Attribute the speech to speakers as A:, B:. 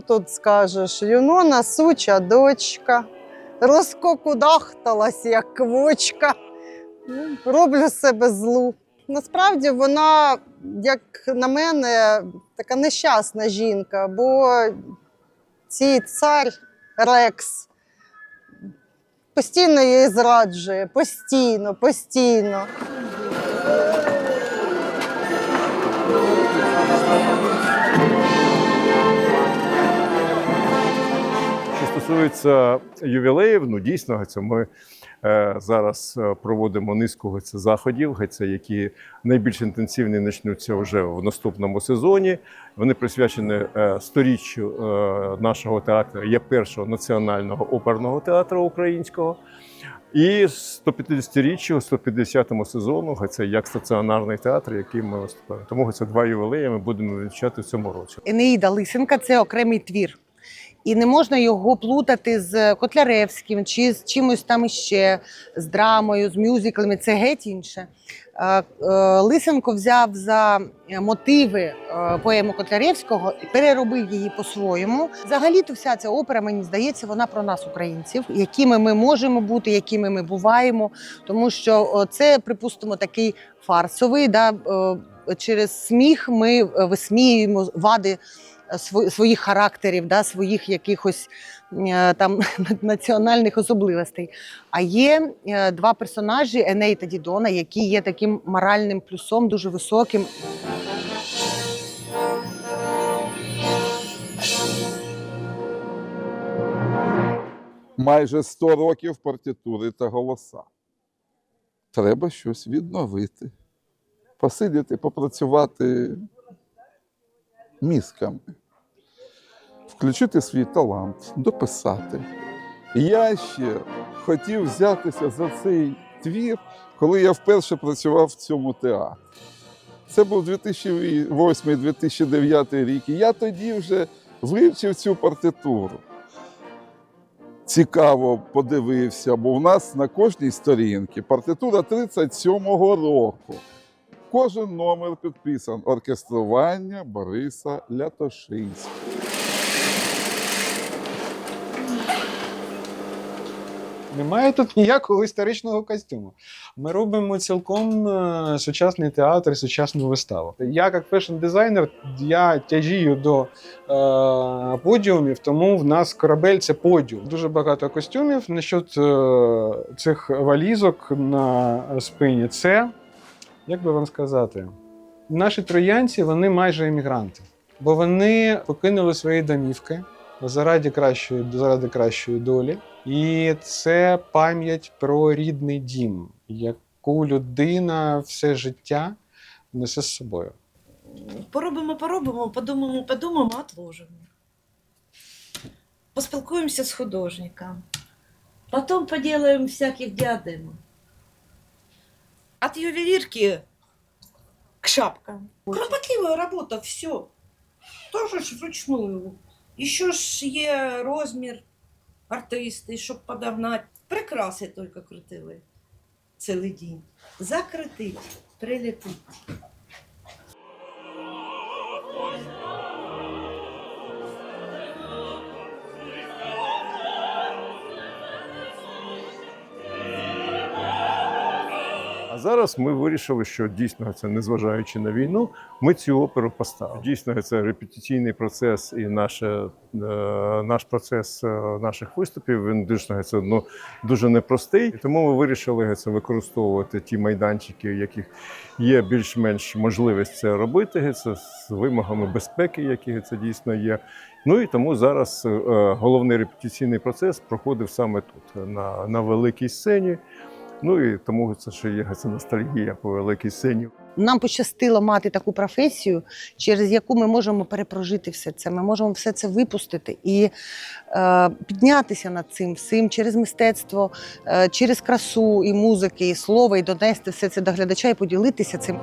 A: тут скажеш? Юнона суча дочка, розкокудахталась, як квочка. Роблю себе злу. Насправді вона, як на мене, така нещасна жінка, бо цей цар Рекс постійно її зраджує, постійно, постійно.
B: Стосується ювілеїв, ну дійсно це ми е, зараз е, проводимо низку це заходів, які найбільш інтенсивні почнуться вже в наступному сезоні. Вони присвячені е, сторіччю нашого театру як першого національного оперного театру українського. І 150-річчю, 150-му сезону, це як стаціонарний театр, який ми виступаємо. Тому це два ювілеї ми будемо відзначати в цьому році.
C: Енеїда Лисенка це окремий твір. І не можна його плутати з Котляревським чи з чимось там іще, з драмою, з мюзиклами. Це геть інше. Е, е, Лисенко взяв за мотиви е, поему Котляревського і переробив її по-своєму. Взагалі-то вся ця опера, мені здається, вона про нас, українців, якими ми можемо бути, якими ми буваємо. Тому що це, припустимо, такий фарсовий. Да, через сміх ми висміюємо вади своїх характерів, да, своїх якихось е, там національних особливостей. А є е, два персонажі Еней та Дідона, які є таким моральним плюсом, дуже високим.
D: майже 100 років партитури та голоса. Треба щось відновити, посидіти, попрацювати мізками, включити свій талант, дописати. Я ще хотів взятися за цей твір, коли я вперше працював в цьому театрі. Це був 2008-2009 рік. І я тоді вже вивчив цю партитуру цікаво подивився, бо в нас на кожній сторінці партитура 37-го року. Кожен номер підписан оркестрування Бориса Лятошинського.
E: Немає тут ніякого історичного костюму. Ми робимо цілком е, сучасний театр, сучасну виставу. Я, як фешн-дизайнер, я тяжію до е, подіумів, тому в нас корабель це подіум. Дуже багато костюмів. Насчет е, цих валізок на спині, це як би вам сказати, наші троянці вони майже емігранти, бо вони покинули свої домівки заради кращої, заради кращої долі. І це пам'ять про рідний дім, яку людина все життя несе з собою.
F: Поробимо, поробимо, подумаємо, подумаємо, отложимо. Поспілкуємося з художником. Потом поделаем всяких диадем. От ювелирки к шапкам. Кропотливая работа, все. Тоже ж вручную. Еще ж є розмір артисти, щоб подогнати. Прикраси тільки крутили цілий день. Закритить, прилетить.
B: Зараз ми вирішили, що дійсно це незважаючи на війну, ми цю оперу поставимо. Дійсно, це репетиційний процес і наше, е, наш процес е, наших виступів. Він дійсно це ну, дуже непростий. Тому ми вирішили це використовувати ті майданчики, в яких є більш-менш можливість це робити. Це з вимогами безпеки, які це дійсно є. Ну і тому зараз е, головний репетиційний процес проходив саме тут, на, на великій сцені. Ну і тому це ще є ця ностальгія по великій сцені.
C: Нам пощастило мати таку професію, через яку ми можемо перепрожити все це. Ми можемо все це випустити і е, піднятися над цим всім через мистецтво, е, через красу і музики, і слово, і донести все це до глядача і поділитися цим.